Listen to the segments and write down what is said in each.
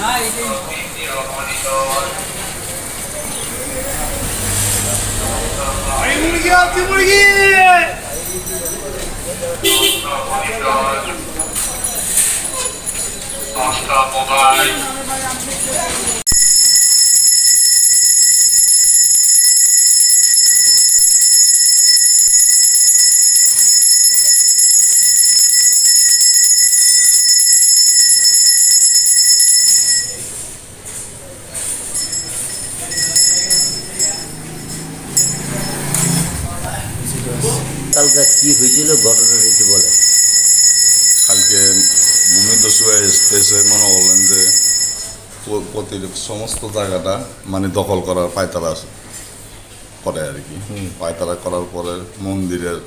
아, 이제. 아이, 물기, 앞뒤 물기! 몬스터 모바일. কি হয়েছিল? ঘটনাটা একটু বলেন। কালকে ভূমিদস্যু এসে মনে করলেন যে প্রতি সমস্ত জায়গাটা মানে দখল করার পায়তারা করে আর কি। পায়তারা করার পরে মন্দিরের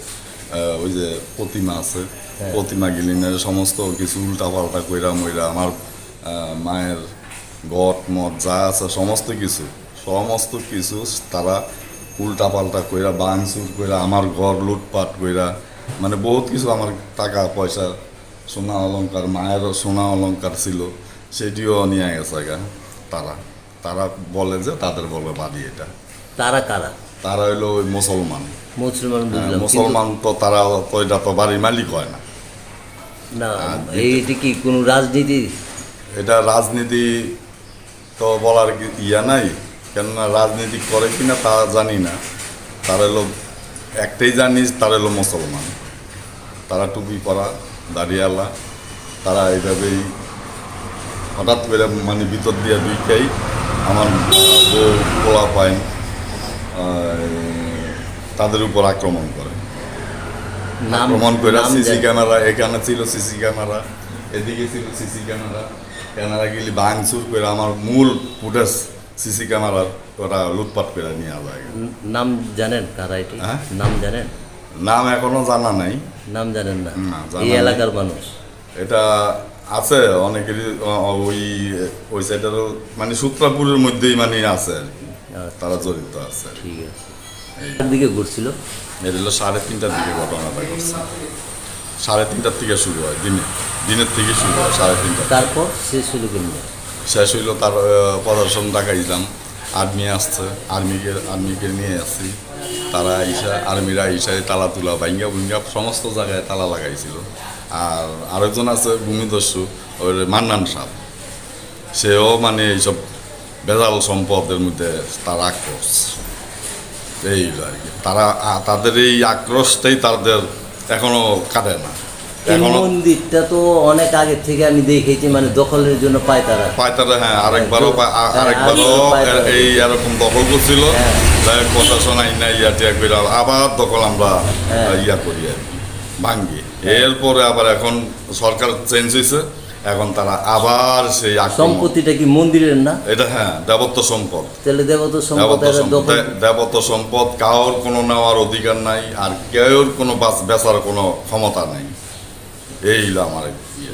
ওই যে প্রতিমা আছে হ্যাঁ। প্রতিমা গিলিনের সমস্ত কিছু উল্টা পাল্টা কইরা মইরা আমার মায়ের গট মঠ যা আছে সমস্ত কিছু সমস্ত কিছু তারা উল্টা পাল্টা কইরা বাংচুর কইরা আমার ঘর লুটপাট কইরা মানে বহুত কিছু আমার টাকা পয়সা সোনা অলংকার মায়েরও সোনা অলংকার ছিল সেটিও নিয়ে গেছে গা তারা। তারা বলে যে তাদের বলে বাড়ি এটা। তারা কারা? তারা হইল ওই মুসলমান। মুসলমান হ্যাঁ, মুসলমান তো তারা তো এটা তো বাড়ির মালিক হয় না। না এইটা কি কোনো রাজনীতি? এটা রাজনীতি তো বলার ইয়া নাই। কেননা রাজনীতি করে কিনা তা জানি না। তারা হলো একটাই জানিস তারা হলো মুসলমান। তারা টুপি পরা দাড়িয়ালা তারা এইভাবেই হঠাৎ করে মানে ভিতর দিয়ে দুইটাই আমার বউ পোলা পাইন তাদের উপর আক্রমণ করে। নাম প্রমাণ করে সিসি ক্যামেরা এখানে ছিল সিসি ক্যামেরা এদিকে ছিল সিসি ক্যামেরা। ক্যামেরা গেলি ভাঙচুর করে আমার মূল ফুটেজ সিসি ক্যামেরার ওটা লুটপাট করে নিয়ে যায় নাম জানেন কারা এটি? হ্যাঁ? নাম জানেন? নাম এখনও জানা নাই। নাম জানেন না? এই এলাকার মানুষ? এটা আছে অনেকেরই অ- অ- ওই ওই সাইডেরও মানে সূত্রাপুরের মধ্যেই মানে আছে আর কি। আচ্ছা, তারা জড়িত আছে ঠিক আছে। দিকে ঘুরছিল? এটা হলো সাড়ে তিনটার দিকে ঘটনাটা ঘটছে। সাড়ে তিনটার থেকে শুরু হয় দিনে। দিনের থেকে শুরু হয় সাড়ে তিনটা তারপর শেষ শুরু কেমনি শেষ হইল তার প্রদর্শন দেখাইলাম আর্মি আসছে, আর্মিকে আর্মিকে নিয়ে আসছি। তারা ইসা আর্মিরা ইসায় তালা তুলা ভাঙ্গা ভুঙ্গা সমস্ত জায়গায় তালা লাগাইছিল। আর আরেকজন আছে ভূমিদস্যু ওই মান্নান সাহ। সেও মানে এইসব বেজাল সম্পদের মধ্যে তার আক্রোশ। এই আর কি। তারা তাদের এই আক্রোশটাই তাদের এখনও কাটে না। এই মন্দিরটা তো অনেক আগে থেকে আমি দেখেছি মানে দখলের জন্য পায় তারা পায়তারা হ্যাঁ আরেকবারও আ- হ্যাঁ, আরেকবারও এই এরকম দখল করছিল। হ্যাঁ। প্রশাসন আইন ইয়া টিয়া করে আবার দখল আমরা হ্যাঁ। ইয়া করি আর ভাঙ্গি। এরপরে আবার এখন সরকার চেঞ্জ হয়েছে এখন তারা আবার সেই সম্পত্তিটা কি মন্দিরের না? এটা হ্যাঁ দেবত্ব সম্পদ। তাহলে দেবত সম্পদ দেবত্ব সম্পদ দেবত্ব সম্পদ কারোর কোনো নেওয়ার অধিকার নাই আর কেউর কোনো বেচার কোনো ক্ষমতা নাই। এই হলো আমার ইয়ে